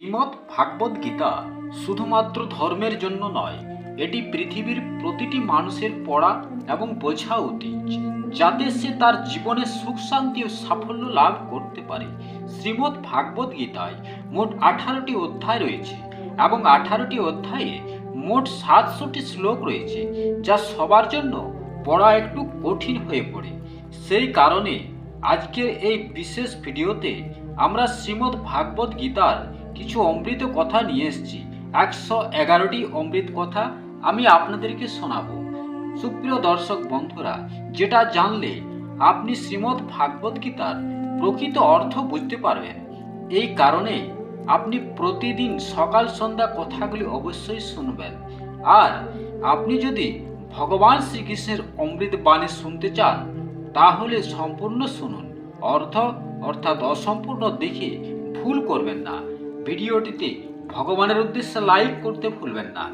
শ্রীমৎ ভাগবত গীতা শুধুমাত্র ধর্মের জন্য নয়, এটি পৃথিবীর প্রতিটি মানুষের পড়া এবং বোঝা উচিত, যাতে সে তার জীবনে সুখ, শান্তি ও সাফল্য লাভ করতে পারে। শ্রীমৎ ভাগবত গীতায় মোট আঠারোটি অধ্যায় রয়েছে এবং আঠারোটি অধ্যায়ে মোট সাতশোটি শ্লোক রয়েছে, যা সবার জন্য পড়া একটু কঠিন হয়ে পড়ে। সেই কারণে আজকের এই বিশেষ ভিডিওতে আমরা শ্রীমৎ ভাগবত গীতার কিছু অমৃত কথা নিয়ে এসেছি। একশো এগারোটি অমৃত কথা আমি আপনাদেরকে শোনাবো। সুপ্রিয় দর্শক বন্ধুরা, যেটা জানলে আপনি শ্রীমৎ ভাগবত গীতার প্রকৃত অর্থ বুঝতে পারবেন। এই কারণে আপনি প্রতিদিন সকাল সন্ধ্যা কথাগুলি অবশ্যই শুনবেন। আর আপনি যদি ভগবান শ্রীকৃষ্ণের অমৃত বাণী শুনতে চান, তাহলে সম্পূর্ণ শুনুন। অর্থ অর্থাৎ অসম্পূর্ণ দেখে ভুল করবেন না। ভিডিওটিতে ভগবানের উদ্দেশ্যে লাইক করতে ভুলবেন না।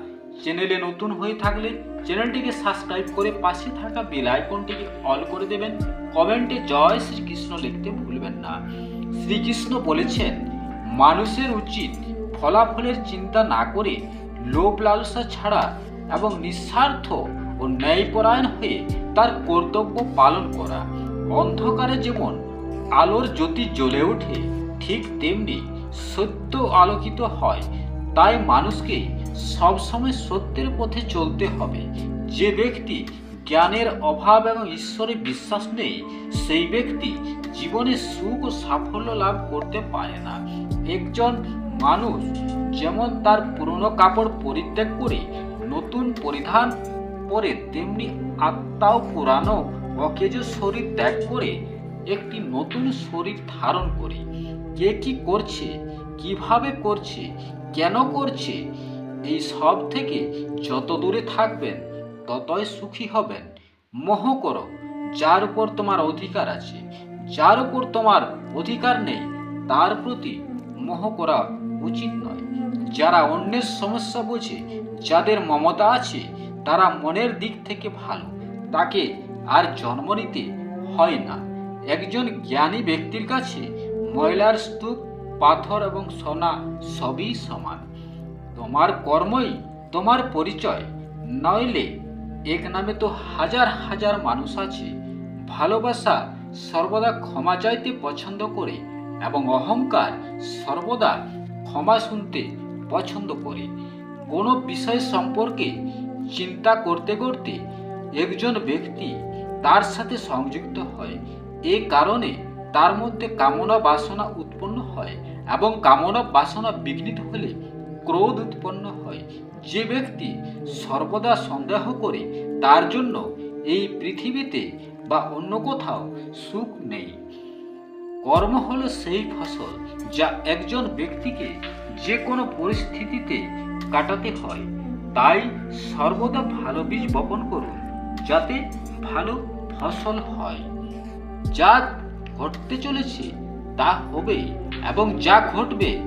চ্যানেলে নতুন হয়ে থাকলে চ্যানেলটিকে সাবস্ক্রাইব করে পাশে থাকা বেল আইকনটিকে অল করে দেবেন। কমেন্টে জয় শ্রীকৃষ্ণ লিখতে ভুলবেন না। শ্রীকৃষ্ণ বলেছেন, মানুষের উচিত ফলাফলের চিন্তা না করে লোভ লালসা ছাড়া এবং নিঃস্বার্থ ও ন্যায়পরায়ণ হয়ে তার কর্তব্য পালন করা। অন্ধকারে যেমন আলোর জ্যোতি জ্বলে ওঠে, ঠিক তেমনি সত্য আলোকিত হয়, তাই মানুষকে সবসময় সত্যের পথে চলতে হবে। যে ব্যক্তি জ্ঞানের অভাব এবং ঈশ্বরে বিশ্বাস নেই, সেই ব্যক্তি জীবনে সুখ ও সাফল্য লাভ করতে পারে না। একজন মানুষ যেমন তার পুরনো কাপড় পরিত্যাগ করে নতুন পরিধান পরে, তেমনি আত্মাও পুরানো, অকেজ শরীর ত্যাগ করে একটি নতুন শরীর ধারণ করে। কে কি করছে, কীভাবে করছে, কেন করছে, এই সব থেকে যত দূরে থাকবেন, ততই সুখী হবেন। মোহ করো, যার উপর তোমার অধিকার আছে। যার উপর তোমার অধিকার নেই, তার প্রতি মোহ করা উচিত নয়। যারা অন্যের সমস্যা বোঝে, যাদের মমতা আছে, তারা মনের দিক থেকে ভালো। তাকে আর জন্ম নিতে হয় না। একজন জ্ঞানী ব্যক্তির কাছে ময়লার স্তূপ, পাথর এবং সোনা সবই সমান। তোমার কর্মই তোমার পরিচয়। নইলে এক নামে তো হাজার হাজার মানুষ আছে। ভালোবাসা সর্বদা ক্ষমা চাইতে পছন্দ করে এবং অহংকার সর্বদা ক্ষমা শুনতে পছন্দ করে। কোনো বিষয় সম্পর্কে চিন্তা করতে করতে একজন ব্যক্তি তার সাথে সংযুক্ত হয়। এ কারণে তার মধ্যে কামনা বাসনা উৎপন্ন হয় এবং কামনা বাসনা বিঘ্নিত হলে ক্রোধ উৎপন্ন হয়। যে ব্যক্তি সর্বদা সন্দেহ করে, তার জন্য এই পৃথিবীতে বা অন্য কোথাও সুখ নেই। কর্ম হলো সেই ফসল যা একজন ব্যক্তিকে যে কোনো পরিস্থিতিতে কাটাতে হয়। তাই সর্বদা ভালো বীজ বপন করুন, যাতে ভালো ফসল হয়। যা ঘটতে চলেছে, তা হবে এবং যা ঘটবে,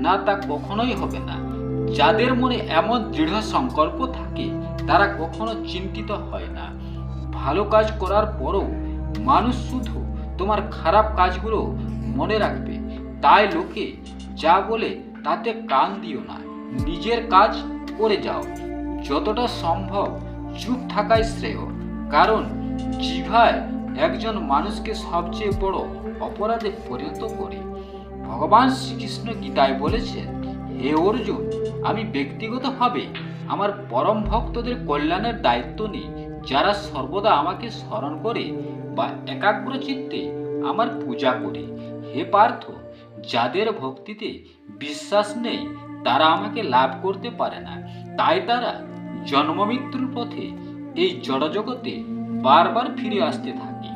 না তা কখনোই হবে না। যাদের মনে এমন দৃঢ় সংকল্প থাকে, তারা কখনো চিন্তিত হয় না। ভালো কাজ করার পরও মানুষ শুধু তোমার খারাপ কাজগুলো মনে রাখবে। তাই লোকে যা বলে তাতে কান দিও না। নিজের কাজ করে যাও। যতটা সম্ভব চুপ থাকাই শ্রেয়। কারণ জিভায় একজন মানুষকে সবচেয়ে বড় অপরাধে পরিণত করে। ভগবান শ্রীকৃষ্ণ গীতায় বলেছেন হে অর্জুন, আমি ব্যক্তিগতভাবে আমার পরম ভক্তদের কল্যাণের দায়িত্ব নিই। যারা সর্বদা আমাকে স্মরণ করে বা একাগ্র চিত্তে আমার পূজা করে। হে পার্থ, যাদের ভক্তিতে বিশ্বাস নেই, তারা আমাকে লাভ করতে পারে না। তাই তারা জন্মমৃত্যুর পথে এই জড়জগতে বারবার ফিরে আসতে থাকে।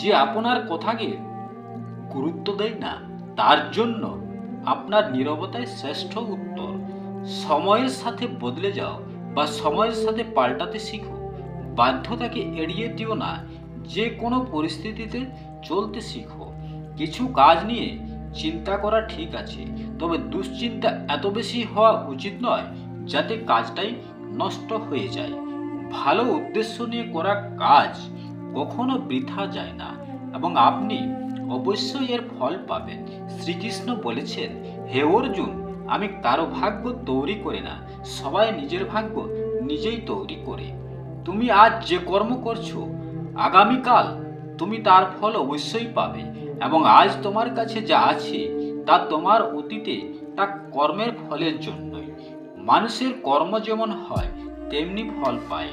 যে আপনার কথাকে গুরুত্ব দেয় না, তার জন্য আপনার নীরবতাই শ্রেষ্ঠ উত্তর। সময়ের সাথে বদলে যাও বা সময়ের সাথে পাল্টাতে শিখো। বাধ্যতাকে এড়িয়ে দিও না, যে কোনো পরিস্থিতিতে চলতে শিখো। কিছু কাজ নিয়ে চিন্তা করা ঠিক আছে, তবে দুশ্চিন্তা এত বেশি হওয়া উচিত নয় যাতে কাজটাই নষ্ট হয়ে যায়। ভালো উদ্দেশ্য নিয়ে করা কাজ কখনো বৃথা যায় না এবং আপনি অবশ্যই এর ফল পাবেন। শ্রীকৃষ্ণ বলেছেন, হে অর্জুন, আমি কারও ভাগ্য তৈরি করে না, সবাই নিজের ভাগ্য নিজেই তৈরি করে। তুমি আজ যে কর্ম করছ, আগামীকাল তুমি তার ফল অবশ্যই পাবে এবং আজ তোমার কাছে যা আছে তা তোমার অতীতে তা কর্মের ফলের জন্যই। মানুষের কর্ম যেমন হয় তেমনি ফল পায়।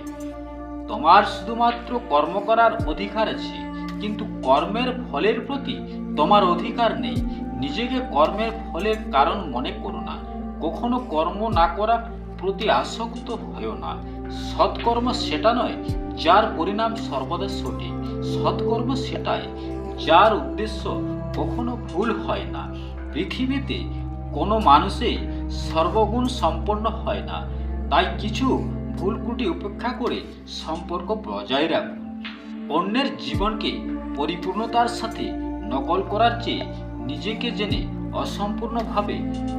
তোমার শুধুমাত্র কর্ম করার অধিকার আছে, কিন্তু কর্মের ফলের প্রতি তোমার অধিকার নেই। নিজেকে কর্মের ফলের কারণ মনে করো না। কখনো কর্ম না করা প্রতি আসক্ত হয়েও না। সৎকর্ম সেটা নয়, যার পরিণাম সর্বদা সঠিক। সৎকর্ম সেটাই, যার উদ্দেশ্য কখনো ভুল হয় না। পৃথিবীতে কোনো মানুষই সর্বগুণ সম্পন্ন হয় না। তাই কিছু ভুল ত্রুটি উপেক্ষা করে সম্পর্ক বজায় রাখুন। অন্যের জীবনকে পরিপূর্ণতার সাথে নকল করার চেয়ে নিজেকে জেনে অসম্পূর্ণভাবে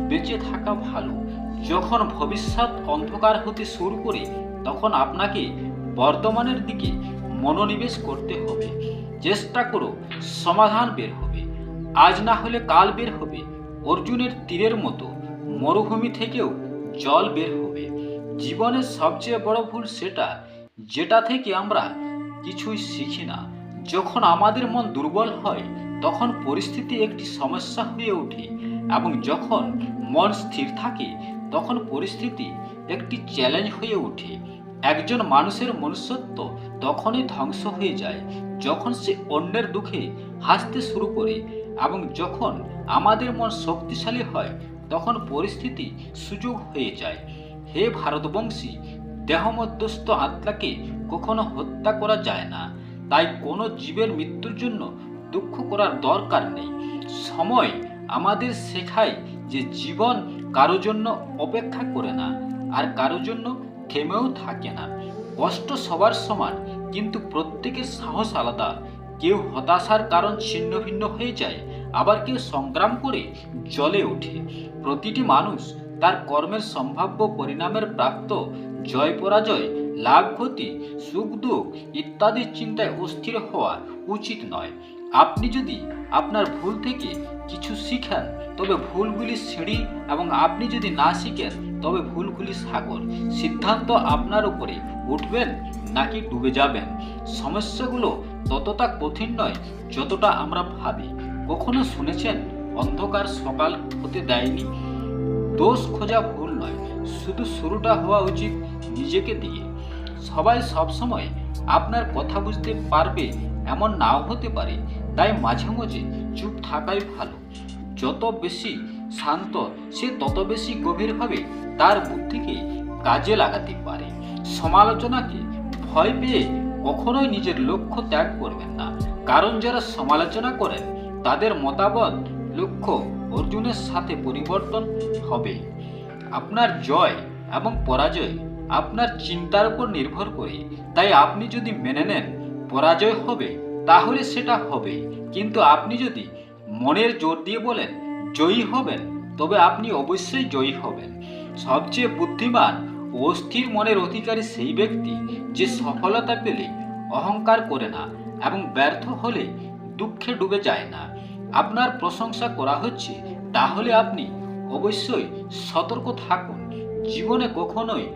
বেঁচে থাকা ভালো। যখন ভবিষ্যৎ অন্ধকার হতে শুরু করে, তখন আপনাকে বর্তমানের দিকে মনোনিবেশ করতে হবে। চেষ্টা করো, সমাধান বের হবে। আজ না হলে কাল বের হবে। অর্জুনের তীরের মতো মরুভূমি থেকেও জল বের হবে। জীবনের সবচেয়ে বড় ভুল সেটা, যেটা থেকে আমরা কিছুই শিখি না। যখন আমাদের মন দুর্বল হয়, তখন পরিস্থিতি একটি সমস্যা হয়ে ওঠে এবং যখন মন স্থির থাকে, তখন পরিস্থিতি একটি চ্যালেঞ্জ হয়ে ওঠে। একজন মানুষের মনুষ্যত্ব তখনই ধ্বংস হয়ে যায়, যখন সে অন্যের দুঃখে হাসতে শুরু করে এবং যখন আমাদের মন শক্তিশালী হয়, তখন পরিস্থিতি সুযোগ হয়ে যায়। হে ভারতবংশী, দেহমধ্যস্থ আত্মাকে কখনো হত্যা করা যায় না। তাই কোনো জীবের মৃত্যুর জন্য দুঃখ করার দরকার নেই। সময় আমাদের শেখায় যে জীবন কারও জন্য অপেক্ষা করে না, আর কারও জন্য থেমেও থাকে না। কষ্ট সবার সমান, কিন্তু প্রত্যেকের সাহস আলাদা। কেউ হতাশার কারণ ছিন্ন ভিন্ন হয়ে যায়, আবার কেউ সংগ্রাম করে জ্বলে ওঠে। প্রতিটি মানুষ তার কর্মের সম্ভাব্য পরিণামের প্রাপ্ত জয় পরাজয়, লাভ ক্ষতি, সুখ দুঃখ ইত্যাদির চিন্তায় অস্থির হওয়া উচিত নয়। আপনি যদি আপনার ভুল থেকে কিছু শিখেন, তবে ভুলগুলি সিঁড়ি এবং আপনি যদি না শিখেন, তবে ভুলগুলি সাগর। সিদ্ধান্ত আপনার উপরে উঠবেন নাকি ডুবে যাবেন? সমস্যাগুলো ততটা কঠিন নয় যতটা আমরা ভাবি। কখনো শুনেছেন, অন্ধকার সকাল হতে দেয়নি। দোষ খোঁজা ভুল নয়, শুধু শুরুটা হওয়া উচিত নিজেকে দিয়ে। সবাই সবসময় আপনার কথা বুঝতে পারবে এমন নাও হতে পারে, তাই মাঝে মাঝে চুপ থাকাই ভালো। যত বেশি শান্ত, সে তত বেশি গভীরভাবে তার বুদ্ধিকে কাজে লাগাতে পারে। সমালোচনাকে ভয় পেয়ে কখনোই নিজের লক্ষ্য ত্যাগ করবেন না। কারণ যারা সমালোচনা করেন, তাদের মতামত, লক্ষ্য অর্জুনের সাথে পরিবর্তন হবে। আপনার জয় এবং পরাজয় আপনার চিন্তার উপর নির্ভর করে। তাই আপনি যদি মেনে নেন, পরাজয় হবে, তাহলে সেটা হবে। কিন্তু আপনি যদি মনের জোর দিয়ে বলেন, জয়ী হবেন, তবে আপনি অবশ্যই জয়ী হবেন। সবচেয়ে বুদ্ধিমান ও অস্থির মনের অধিকারী সেই ব্যক্তি যে সফলতা পেলে অহংকার করে না এবং ব্যর্থ হলে দুঃখে ডুবে যায় না। আপনার প্রশংসা করা হচ্ছে, তাহলে আপনি অবশ্যই সতর্ক থাকুন। জীবনে কখনোই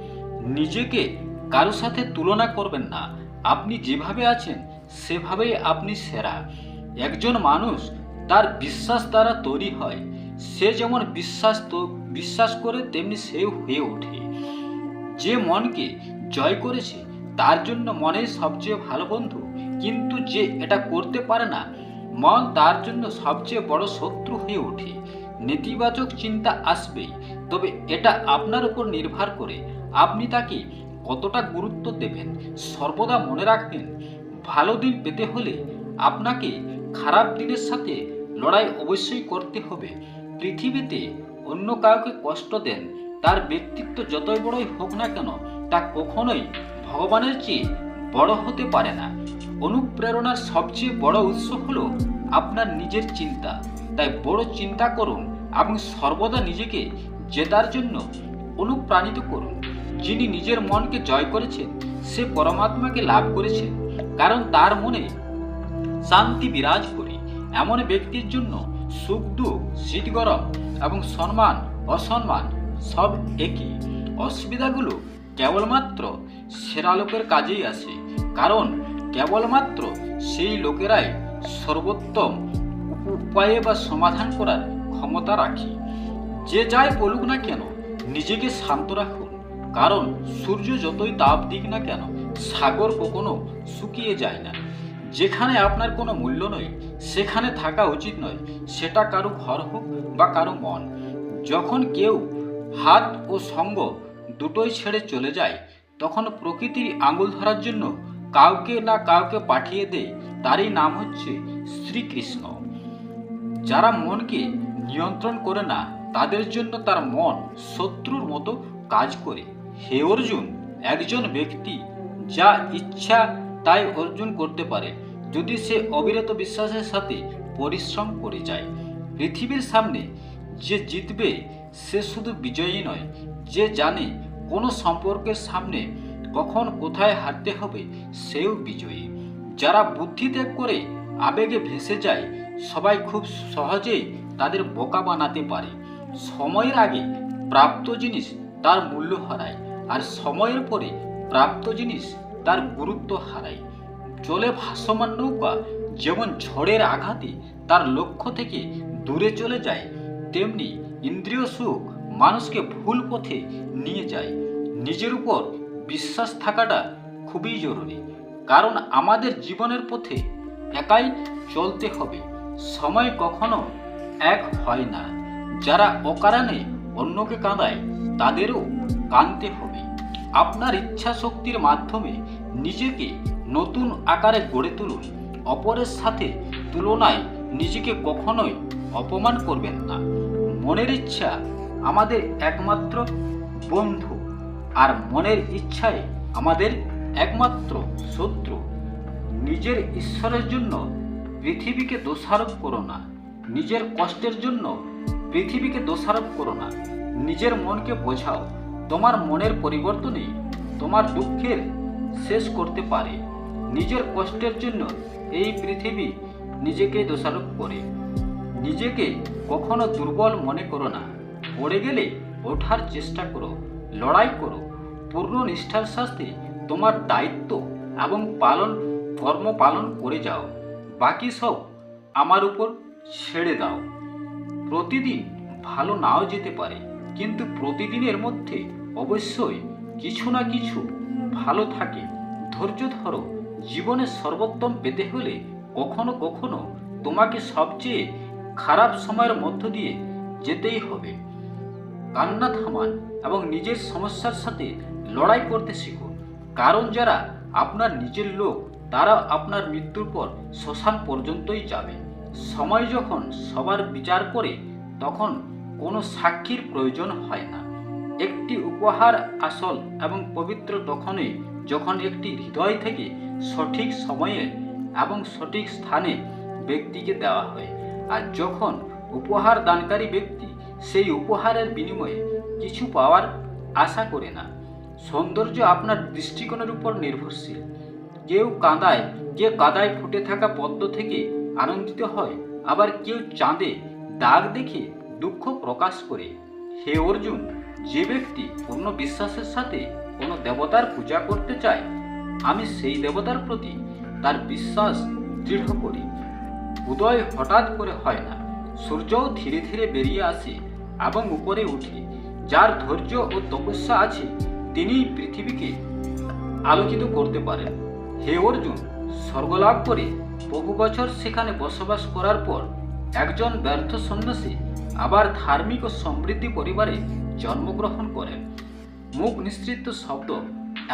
নিজেকে কারও সাথে তুলনা করবেন না। আপনি যেভাবে আছেন, সেভাবেই আপনি সেরা। একজন মানুষ তার বিশ্বাস দ্বারা তৈরি হয়। সে যেমন বিশ্বাস তো, বিশ্বাস করে, তেমনি সে হয়ে ওঠে। যে মনকে জয় করেছে, তার জন্য মনের সবচেয়ে ভালো বন্ধু। কিন্তু যে এটা করতে পারে না মন তার জন্য সবচেয়ে বড় শত্রু হয়ে ওঠে। নেতিবাচক চিন্তা আসবেই, তবে এটা আপনার উপর নির্ভর করে। আপনি তাকে কতটা গুরুত্ব দেবেন, সর্বদা মনে রাখবেন, ভালো দিন পেতে হলে আপনাকে খারাপ দিনের সাথে লড়াই অবশ্যই করতে হবে। পৃথিবীতে অন্য কাউকে কষ্ট দেন, তার ব্যক্তিত্ব যতই বড়ই হোক না কেন, তা কখনোই ভগবানের চেয়ে বড় হতে পারে না। অনুপ্রেরণার সবচেয়ে বড় উৎস হল আপনার নিজের চিন্তা। তাই বড় চিন্তা করুন এবং সর্বদা নিজেকে জেতার জন্য অনুপ্রাণিত করুন। যিনি নিজের মনকে জয় করেছেন, সে পরমাত্মাকে লাভ করেছেন। কারণ তার মনে শান্তি বিরাজ করে। এমন ব্যক্তির জন্য সুখ, দুঃখ শীত গরম এবং সম্মান, অসম্মান সব একই। অসুবিধাগুলো কেবলমাত্র সেরা লোকের কাজেই আসে। কারণ কেবলমাত্র সেই লোকেরাই সর্বোত্তম উপায়ে বা সমাধান করার ক্ষমতা রাখে। যে যাই বলুক না কেন, নিজেকে শান্ত রাখুন। কারণ সূর্য যতই তাপ দিক না কেন, সাগর কখনো শুকিয়ে যায় না। যেখানে আপনার কোনো মূল্য নয়, সেখানে থাকা উচিত নয়। সেটা কারও ঘর হোক বা কারও মন। যখন কেউ হাত ও সঙ্গ দুটোই ছেড়ে চলে যায়, তখন প্রকৃতির আঙুল ধরার জন্য কাউকে না কাউকে পাঠিয়ে দেয় তারই নাম হচ্ছে শ্রীকৃষ্ণ। যারা মনকে নিয়ন্ত্রণ করে না, তাদের জন্য তার মন শত্রুর মতো কাজ করে। হে অর্জুন, একজন ব্যক্তি যা ইচ্ছা তাই অর্জন করতে পারে, যদি সে অবিরত বিশ্বাসের সাথে পরিশ্রম করে যায়। পৃথিবীর সামনে যে জিতবে, সে শুধু বিজয়ী নয়, যে জানে কোনো সম্পর্কের সামনে কখন কোথায় হারতে হবে সেও বিজয়ী। যারা বুদ্ধি ত্যাগ করে আবেগে ভেসে যায়, সবাই খুব সহজেই তাদের বোকা বানাতে পারে। সময়ের আগে প্রাপ্ত জিনিস তার মূল্য হারায় আর সময়ের পরে প্রাপ্ত জিনিস তার গুরুত্ব হারায়। জলে ভাসমান নৌকা যেমন ঝড়ের আঘাতে তার লক্ষ্য থেকে দূরে চলে যায়, তেমনি ইন্দ্রিয় সুখ মানুষকে ভুল পথে নিয়ে যায়। নিজের উপর বিশ্বাস থাকাটা খুবই জরুরি। কারণ আমাদের জীবনের পথে একাই চলতে হবে। সময় কখনো এক হয় না। যারা অকারণে অন্যকে কাঁদায়, তাদেরও কাঁদতে হবে। আপনার ইচ্ছা শক্তির মাধ্যমে নিজেকে নতুন আকারে গড়ে তুলুন। অপরের সাথে তুলনায় নিজেকে কখনোই অপমান করবেন না। মনের ইচ্ছা আমাদের একমাত্র বন্ধু। আর মনের ইচ্ছায় আমাদের একমাত্র শত্রু। নিজের ঈশ্বরের জন্য পৃথিবীকে দোষারোপ করো না। নিজের কষ্টের জন্য পৃথিবীকে দোষারোপ করো না। নিজের মনকে বোঝাও, তোমার মনের পরিবর্তনই তোমার দুঃখের শেষ করতে পারে। নিজের কষ্টের জন্য এই পৃথিবী নিজেকে দোষারোপ করে। নিজেকে কখনো দুর্বল মনে করো না। পড়ে গেলে ওঠার চেষ্টা করো। লড়াই করো। পূর্ণ নিষ্ঠার সাথে তোমার দায়িত্ব এবং পালন, কর্ম পালন করে যাও। বাকি সব আমার উপর ছেড়ে দাও। প্রতিদিন ভালো নাও যেতে পারে, কিন্তু প্রতিদিনের মধ্যে অবশ্যই কিছু না কিছু ভালো থাকে। ধৈর্য ধরো, জীবনে সর্বোত্তম পেতে হলে কখনো কখনো তোমাকে সবচেয়ে খারাপ সময়ের মধ্য দিয়ে যেতেই হবে। কান্না থামান এবং নিজের সমস্যার সাথে লড়াই করতে শিখুন কারণ যারা আপনার নিজের লোক, তারা আপনার মৃত্যুর পর শ্মশান পর্যন্তই যাবে। সময় যখন সবার বিচার করে, তখন কোনো সাক্ষীর প্রয়োজন হয় না। একটি উপহার আসল এবং পবিত্র তখনই যখন একটি হৃদয় থেকে সঠিক সময়ে এবং সঠিক স্থানে ব্যক্তিকে দেওয়া হয়। আর যখন উপহার দানকারী ব্যক্তি সেই উপহারের বিনিময়ে কিছু পাওয়ার আশা করে না। সৌন্দর্য আপনার দৃষ্টিকোণের উপর নির্ভরশীল। কেউ কাঁদায়, যে কাদায় ফুটে থাকা পদ্ম থেকে আনন্দিত হয়, আবার কেউ চাঁদে দাগ দেখে দুঃখ প্রকাশ করে। হে অর্জুন, যে ব্যক্তি পূর্ণ বিশ্বাসের সাথে কোনো দেবতার পূজা করতে চায়, আমি সেই দেবতার প্রতি তার বিশ্বাস দৃঢ় করি। উদয় হঠাৎ করে হয় না। সূর্যও ধীরে ধীরে বেরিয়ে আসে এবং উপরে উঠে। যার ধৈর্য ও তপস্যা আছে, তিনিই পৃথিবীকে আলোকিত করতে পারেন। হে অর্জুন, স্বর্গলাভ করে বহু বছর সেখানে বসবাস করার পর একজন ব্যর্থ সন্ন্যাসী আবার ধার্মিক ও সমৃদ্ধি পরিবারে জন্মগ্রহণ করেন। মুখ নিঃসৃত শব্দ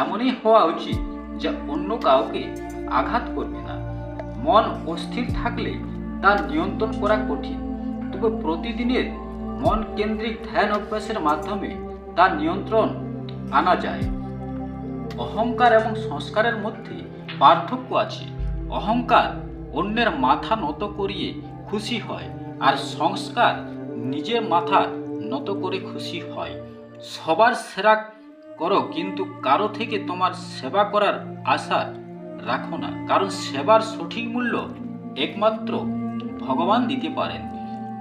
এমনই হওয়া উচিত যা অন্য কাউকে আঘাত করবে না। মন অস্থির থাকলে তার নিয়ন্ত্রণ করা কঠিন, তবে প্রতিদিনের মন কেন্দ্রিক ধ্যান অভ্যাসের মাধ্যমে তার নিয়ন্ত্রণ আনা যায়। অহংকার এবং সংস্কারের মধ্যে পার্থক্য আছে। অহংকার অন্যের মাথা নত করিয়ে খুশি হয় আর সংস্কার নিজের মাথা নত করে খুশি হয়। সবার সেরা করো, কিন্তু কারও থেকে তোমার সেবা করার আশা রাখো না। কারণ সেবার সঠিক মূল্য একমাত্র ভগবান দিতে পারেন।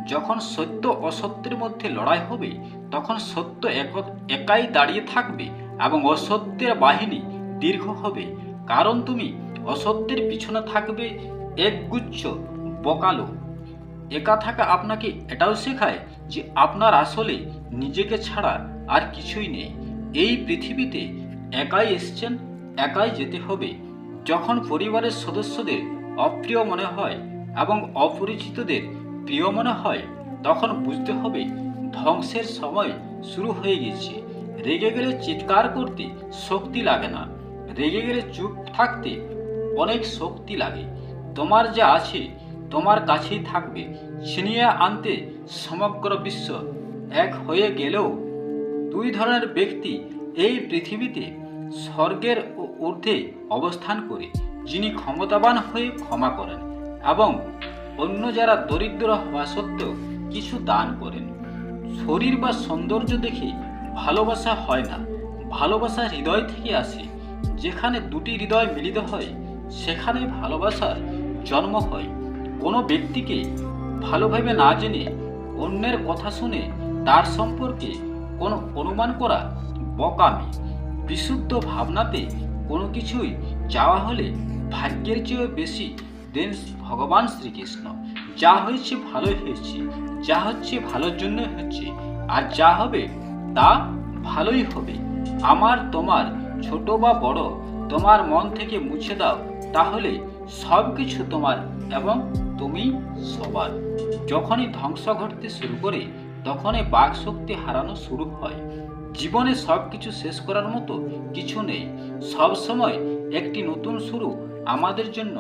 যখন সত্য অসত্যের মধ্যে লড়াই হবে, তখন সত্য এক- একাই দাঁড়িয়ে থাকবে এবং অসত্যের বাহিনী দীর্ঘ হবে। কারণ তুমি অসত্যের পিছনে থাকবে একগুচ্ছ বকালো। একা থাকা আপনাকে এটাও শেখায় যে আপনার আসলে নিজেকে ছাড়া আর কিছুই নেই। এই পৃথিবীতে একাই এসছেন, একাই যেতে হবে। যখন পরিবারের সদস্যদের অপ্রিয় মনে হয় এবং অপরিচিতদের প্রিয় মনে হয়, তখন বুঝতে হবে ধ্বংসের সময় শুরু হয়ে গেছে। রেগে গেলে চিৎকার করতে শক্তি লাগে না। রেগে গেলে চুপ থাকতে অনেক শক্তি লাগে। তোমার যা আছে, তোমার কাছেই থাকবে। ছিনিয়ে আনতে সমগ্র বিশ্ব এক হয়ে গেলেও দুই ধরনের ব্যক্তি এই পৃথিবীতে স্বর্গের ঊর্ধ্বে অবস্থান করে, যিনি ক্ষমতাবান হয়ে ক্ষমা করেন এবং অন্য যারা দরিদ্র হওয়া সত্ত্বেও কিছু দান করেন। শরীর বা সৌন্দর্য দেখে ভালোবাসা হয় না। ভালোবাসা হৃদয় থেকে আসে। যেখানে দুটি হৃদয় মিলিত হয়, সেখানে ভালোবাসার জন্ম হয়। কোনো ব্যক্তিকে ভালোভাবে না জেনে অন্যের কথা শুনে তার সম্পর্কে কোনো অনুমান করা বকামি। বিশুদ্ধ ভাবনাতে কোনো কিছুই চাওয়া হলে ভাগ্যের চেয়েও বেশি দেন ভগবান শ্রীকৃষ্ণ। যা হয়েছে ভালোই হয়েছে, যা হচ্ছে ভালোর জন্য হচ্ছে, আর যা হবে তা ভালোই হবে। আমার, তোমার, ছোট বা বড়, তোমার মন থেকে মুছে দাও, তাহলে সব কিছু তোমার এবং তুমি সবার। যখনই ধ্বংস ঘটতে শুরু করে, তখনই বাক শক্তি হারানো শুরু হয়। জীবনে সব কিছু শেষ করার মতো কিছু নেই। সব সময় একটি নতুন শুরু আমাদের জন্য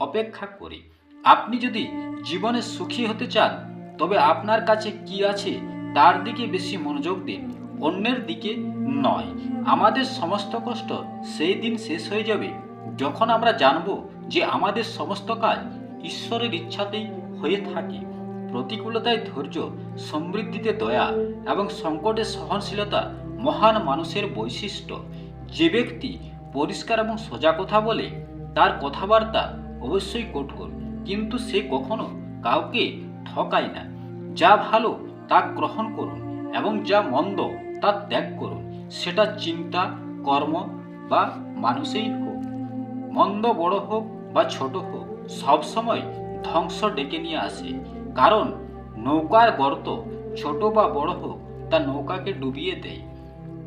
অপেক্ষা করে। আপনি যদি জীবনে সুখী হতে চান, তবে আপনার কাছে কি আছে তার দিকে বেশি মনোযোগ দিন, অন্যের দিকে নয়। আমাদের সমস্ত কষ্ট সেই দিন শেষ হয়ে যাবে যখন আমরা জানব যে আমাদের সমস্ত কাজ ঈশ্বরের ইচ্ছাতেই হয়ে থাকে। প্রতিকূলতায় ধৈর্য, সমৃদ্ধিতে দয়া এবং সংকটে সহনশীলতা মহান মানুষের বৈশিষ্ট্য। যে ব্যক্তি পরিষ্কার এবং সোজা কথা বলে, তার কথাবার্তা অবশ্যই কঠোর, কিন্তু সে কখনো কাউকে ঠকায় না। যা ভালো, তা গ্রহণ করুন এবং যা মন্দ, তা ত্যাগ করুন। সেটা চিন্তা, কর্ম বা মানুষেই হোক। মন্দ বড় হোক বা ছোট হোক সবসময় ধ্বংস ডেকে নিয়ে আসে। কারণ নৌকার গর্ত ছোট বা বড় হোক, তা নৌকাকে ডুবিয়ে দেয়।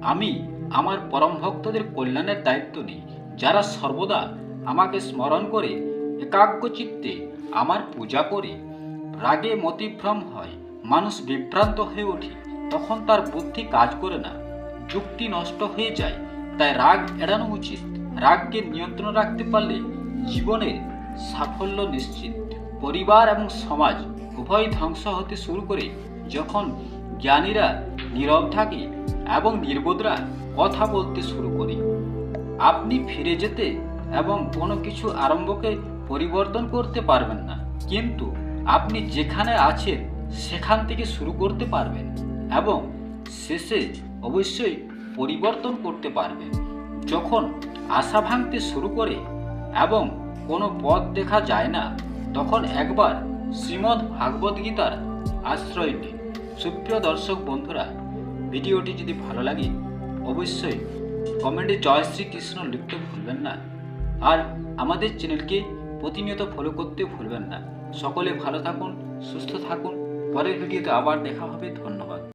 আমি আমার পরম ভক্তদের কল্যাণের দায়িত্ব নিই। যারা সর্বদা আমাকে স্মরণ করে একাগ্র চিত্তে আমার পূজা করে, রাগে মতিভ্রম হয়, মানুষ বিভ্রান্ত হয়ে ওঠে তখন তার বুদ্ধি কাজ করে না, যুক্তি নষ্ট হয়ে যায়, তাই রাগ এড়ানো উচিত। রাগকে নিয়ন্ত্রণ রাখতে পারলে জীবনের সাফল্য নিশ্চিত। পরিবার এবং সমাজ উভয় ধ্বংস হতে শুরু করে, যখন জ্ঞানীরা নীরব থাকে এবং নির্বোধরা কথা বলতে শুরু করে। আপনি ফিরে যেতে এবং কোনো কিছু আরম্ভকে পরিবর্তন করতে পারবেন না। কিন্তু আপনি যেখানে আছেন, সেখান থেকে শুরু করতে পারবেন এবং শেষে অবশ্যই পরিবর্তন করতে পারবেন। যখন আশা ভাঙতে শুরু করে এবং কোনো পথ দেখা যায় না, তখন একবার শ্রীমদ্ ভাগবত গীতার আশ্রয় নিন সুপ্রিয় দর্শক বন্ধুরা, ভিডিওটি যদি ভালো লাগে, অবশ্যই কমেন্টে জয় শ্রীকৃষ্ণ লিখতে ভুলবেন না। আর আমাদের চ্যানেলকে প্রতিনিয়ত ফলো করতে ভুলবেন না। সকলে ভালো থাকুন, সুস্থ থাকুন। পরের ভিডিওতে আবার দেখা হবে। ধন্যবাদ।